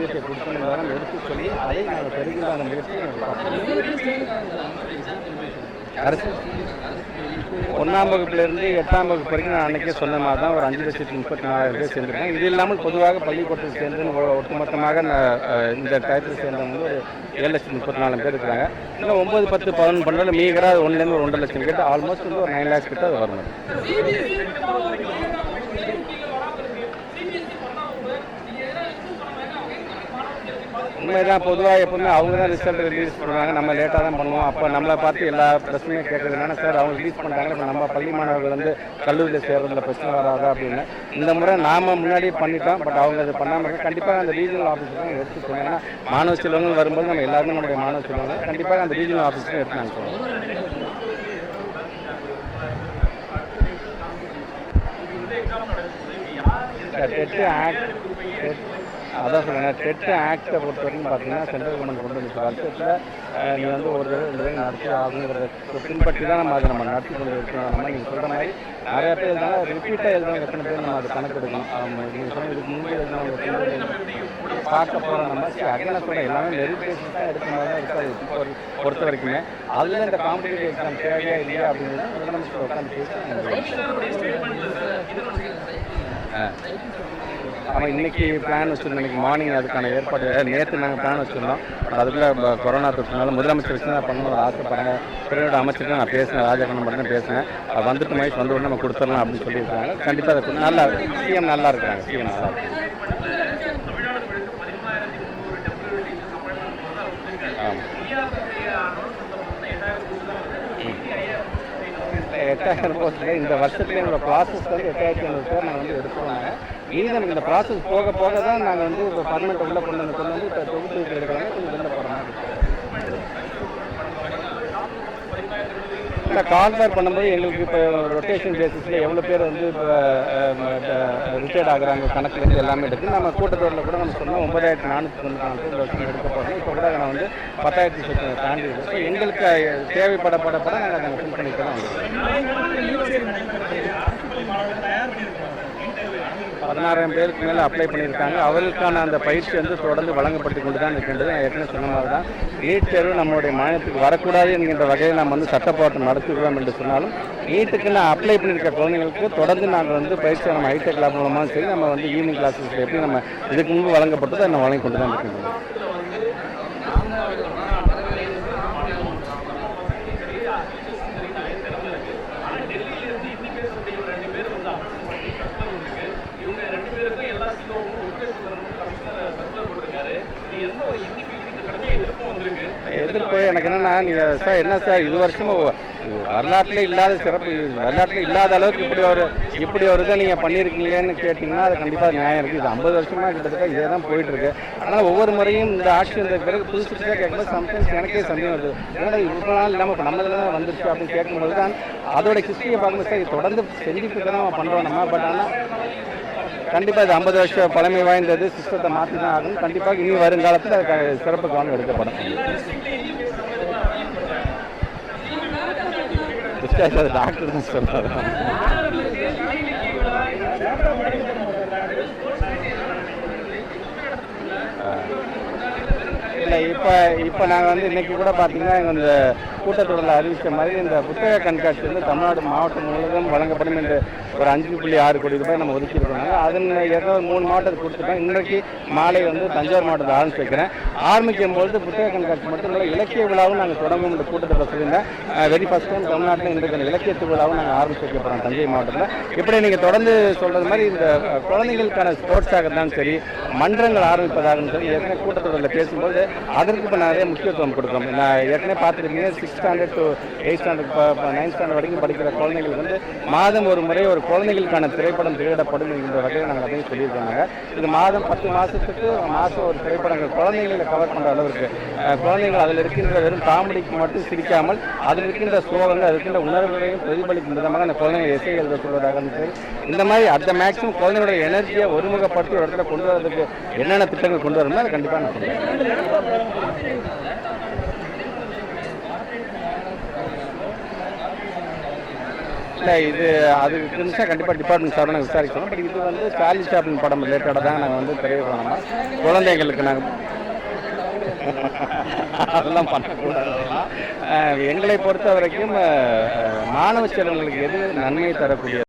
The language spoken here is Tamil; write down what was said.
விஷயத்தை கொடுக்கணும் எடுத்து சொல்லி அதை நாங்கள் முயற்சியை அரசு ஒன்றாம் வகுப்பிலிருந்து எட்டாம் வகுப்பு வரைக்கும் நான் அன்றைக்கே சொன்ன மாதிரி தான் ஒரு அஞ்சு லட்சத்தி முப்பத்தி நாலாயிரம் பேர் சேர்ந்துருக்கேன் இது இல்லாமல் பொதுவாக பள்ளிக்கூடத்தில் சேர்ந்து ஒட்டுமொத்தமாக இந்த டயத்தில் சேர்ந்தவங்க ஒரு ஏழு லட்சத்தி முப்பத்தி நாலு பேர் இருக்கிறாங்க. இன்னும் ஒம்பது பத்து பதினொன்று பண்ணுறது மீகராக ஒன்றுலேருந்து ஒரு ஒன்றரை லட்சம் கிட்ட ஆல்மோஸ்ட் வந்து ஒரு நைன் லேக்ஸ் கிட்ட அது உண்மைதான் பொதுவாக எப்பவுமே அவங்க தான் ரிசல்ட் ரிலீஸ் பண்ணுவாங்க. நம்ம லேட்டாக தான் பண்ணுவோம். அப்போ நம்மளை பார்த்து எல்லா பிரச்சனையும் கேட்குறதுனால சார் அவங்க ரிலீஸ் பண்ணுறாங்க இப்போ நம்ம பள்ளி மாணவர்கள் வந்து கல்லூரியில் சேர்றதுல பிரச்சனை வராதா? அப்படின்னு. இந்த முறை நாம முன்னாடி பண்ணிட்டோம். பட் அவங்க அது பண்ணாமல் இருக்க கண்டிப்பாக அந்த ரீஜனல் ஆஃபீஸ் தான் எடுத்து சொல்லுவாங்க ஏன்னா மாணவ செல்வங்கள் வரும்போது நம்ம எல்லாருமே நம்முடைய மாணவ செல்வங்கள். கண்டிப்பாக அந்த ரீஜனல் ஆஃபீஸ் தான் எடுத்து நாங்கள் சொல்லுவோம் டெட்டு ஆக்ட் அதான் சொல்லுங்கள் டெட்டு ஆக்டை பொறுத்த வரைக்கும் பார்த்தீங்கன்னா சென்ட்ரல் கவர்மெண்ட் கொண்டு வந்துச்சு வருஷத்தில் நீ வந்து ஒரு தடவை ரெண்டு தடவை நடத்தி ஆகுங்கிறத பின்பற்றி தான் நம்ம அதை நம்ம நடத்தி கொண்டு இருக்கணும் நம்ம நீங்கள் சொல்கிற மாதிரி நிறைய பேர் இருந்தாலும் ரிப்பீட்டாக எழுதுனா எத்தனை பேர் நம்ம அதை கணக்கெடுக்கணும். நீங்கள் சொன்ன இதுக்கு முன்பு எழுதுனா பார்க்க போகிறோம் நம்ம சரி சொல்ல எல்லாமே மெரிட் தான் எடுக்கிற மாதிரி தான் இருக்காது. இப்போ ஒரு- பொறுத்த வரைக்குமே அதில் இந்த காம்படிட்டிவ் எக்ஸாம் தேவையா இல்லையா அப்படின்னு முதலமைச்சர் உட்காந்து பேசி ஆமாம் இன்னைக்கு பிளான் வச்சுருந்தோம். இன்னைக்கு மார்னிங் அதுக்கான ஏற்பாடு நேற்று நாங்கள் பிளான் வச்சுருந்தோம். அதுக்குள்ளே கொரோனா தொற்றுனால முதலமைச்சர் வச்சு தான் பண்ணணும் ஆசைப்படுறாங்க பிறகு அமைச்சருக்கு நான் பேசினேன் ராஜகண்ணன் மட்டும் தான் பேசினேன். அது வந்துட்டு மாதிரி வந்து உடனே நம்ம கொடுத்துடலாம் அப்படின்னு சொல்லியிருக்காங்க. கண்டிப்பாக அதை நல்லா சிஎம் நல்லா இருக்கிறாங்க. சிஎம் நல்லா இருக்கு ஆமாம் எட்டாயிரம் போஸ்ட்டில் இந்த வருஷத்துல என்னோட ப்ராசஸ் வந்து எட்டாயிரத்தி ஐநூறு பேர் நாங்கள் வந்து எடுத்துருவாங்க. மீதம் இந்த ப்ராசஸ் போக போக தான் நாங்கள் வந்து இப்போ பர்மனெண்ட் உள்ள கொண்டு வந்து கொண்டு வந்து இப்போ தொகுப்பு எடுக்கிறாங்க கொஞ்சம் வெளில போகிற மாதிரி இருக்கு. இல்லை கால்வேர் பண்ணும்போது எங்களுக்கு இப்போ ரொட்டேஷன் பேசிஸில் எவ்வளோ பேர் வந்து இப்போ ரிட்டையர்ட் ஆகுறாங்க கணக்குலேருந்து எல்லாமே எடுத்து நம்ம கூட்டத்தொடரில் கூட நம்ம சொன்னோம் ஒன்பதாயிரத்தி நானூற்றி தொண்ணூற்றி நாலு பேர் வருஷம் எடுக்க போகிறோம் இப்போ கூட நான் வந்து பத்தாயிரத்தி சொத்து தாண்டி ஸோ எங்களுக்கு தேவைப்பட பட நாங்கள் அதை ஃபில் பண்ணிட்டு தான் பதினாறாயிரம் பேருக்கு மேலே அப்ளை பண்ணியிருக்காங்க. அவர்களுக்கான அந்த பயிற்சி வந்து தொடர்ந்து வழங்கப்பட்டு கொண்டு தான் இருக்கின்றது. நான் ஏற்கனவே சொன்ன மாதிரி தான் நீட் தேர்வு நம்மளுடைய மாநிலத்துக்கு வரக்கூடாது என்கின்ற வகையில் நாம் வந்து சட்ட போராட்டம் நடத்துகிறோம் என்று சொன்னாலும் நீட்டுக்கு நான் அப்ளை பண்ணியிருக்க குழந்தைங்களுக்கு தொடர்ந்து நாங்கள் வந்து பயிற்சி நம்ம ஹைடெக் கிளாப் மூலமாக சரி நம்ம வந்து ஈவினிங் கிளாஸஸ் எப்படி நம்ம இதுக்கு முன்பு வழங்கப்பட்டதை நம்ம வழங்கி கொண்டு தான் இருக்கின்றோம். எனக்கு என்னன்னா நீங்க சார் என்ன சார் இது வருஷமும் வரலாற்றுல வரலாற்றில் இல்லாத சிறப்பு இது வரலாற்றில் இல்லாத அளவுக்கு இப்படி ஒரு இப்படி ஒரு இதை நீங்கள் பண்ணியிருக்கீங்களேன்னு கேட்டிங்கன்னா அது கண்டிப்பாக நியாயம் இருக்குது இது ஐம்பது வருஷமாக கிட்டத்தட்ட இதே தான் போயிட்டுருக்கு. ஆனால் ஒவ்வொரு முறையும் இந்த ஆட்சி வந்த பிறகு புதுசு புதுசாக கேட்கும்போது சம்டைம்ஸ் எனக்கே சந்தேகம் வருது. ஏன்னா இவ்வளோ நாள் இல்லாமல் இப்போ நம்ம தான் வந்துருச்சு அப்படின்னு கேட்கும்போது தான் அதோட ஹிஸ்ட்ரியை பார்க்கும்போது சார் இது தொடர்ந்து செஞ்சுட்டு தான் நம்ம பண்ணுறோம் நம்ம பட் ஆனால் கண்டிப்பாக இது ஐம்பது வருஷம் பழமை வாய்ந்தது சிஸ்டத்தை மாற்றி தான் ஆகணும். கண்டிப்பாக இனி வருங்காலத்தில் சிறப்பு கவனம் எடுக்கப்படும் டிஸ்சார்ஜ் அது டாக்டர் தான் சொல்கிறாரு இல்லை இப்போ இப்போ நாங்கள் வந்து இன்றைக்கி கூட பார்த்தீங்கன்னா இந்த கூட்டத்தொடரில் அறிவித்த மாதிரி இந்த புத்தக கண்காட்சி வந்து தமிழ்நாடு மாவட்டம் முழுவதும் வழங்கப்படும் என்று ஒரு அஞ்சு புள்ளி ஆறு கோடி ரூபாய் நம்ம ஒதுக்கியிருக்காங்க. அதன் இரநூறு மூணு மாவட்டத்துக்கு கொடுத்துட்டோம் இன்றைக்கு மாலை வந்து தஞ்சாவூர் மாவட்டத்தில் ஆரம்பிச்சு வைக்கிறேன். ஆரம்பிக்கும் பொழுது புத்தக கண்காட்சி மட்டும் இல்லை இலக்கிய விழாவும் நாங்கள் தொடங்கும் இந்த கூட்டத்தில் சொல்லியிருந்தேன். வெரி ஃபஸ்ட் டைம் தமிழ்நாட்டில் இன்றைக்கு அந்த இலக்கிய திருவிழாவும் நாங்கள் ஆரம்பிச்சு வைக்க போகிறோம் தஞ்சை மாவட்டத்தில். இப்படி நீங்கள் தொடர்ந்து சொல்கிறது மாதிரி இந்த குழந்தைகளுக்கான ஸ்போர்ட்ஸாக இருந்தாலும் சரி மன்றங்கள் ஆரம்பிப்பதாக சொல்லி ஏற்கனவே கூட்டத்தொடரில் பேசும்போது அதற்கு இப்போ நிறைய முக்கியத்துவம் கொடுக்குறோம். நான் ஏற்கனவே பார்த்துருக்கீங்க six standard to eight standard ninth standard வரைக்கும் படிக்கிற குழந்தைகள் வந்து மாதம் ஒரு முறை ஒரு குழந்தைகளுக்கான திரைப்படம் திரையிடப்படும் என்கிற வகையில் நாங்கள் அதையும் சொல்லியிருக்காங்க. இது மாதம் பத்து மாதத்துக்கு மாதம் ஒரு திரைப்படங்கள் குழந்தைகளை கவர் பண்ணுற அளவுக்கு குழந்தைகள் அதில் இருக்கின்ற வெறும் காமெடிக்கு மட்டும் சிரிக்காமல் அதில் இருக்கின்ற சோகங்கள் அதில் இருக்கின்ற உணர்வுகளையும் பிரதிபலிக்கும் விதமாக அந்த குழந்தைகள் எசை எழுத சொல்வதாக இருந்துச்சு இந்த மாதிரி அடுத்த மேக்ஸிமம் குழந்தைகளுடைய எனர்ஜியை ஒருமுகப்படுத்தி ஒரு இடத்துல கொண்டு வரதுக்கு என்னென்ன திட்டங்கள் கொண்டு வரணுமோ அதை கண்டிப்பாக நான் சொல்கிறேன் இல்லை இது அதுக்கு இருந்துச்சா கண்டிப்பாக டிபார்ட்மெண்ட் சார்பாக விசாரிக்கணும் பட் இது வந்து சார்லி சாப்ளின் படம் ரிலேட்டடாக தான் நாங்கள் வந்து தெரிவிக்கிறோம் குழந்தைங்களுக்கு நாங்கள் அதெல்லாம் பண்ணக்கூடாது. எங்களை பொறுத்த வரைக்கும் மாணவ செல்வங்களுக்கு எது நன்மை தரக்கூடிய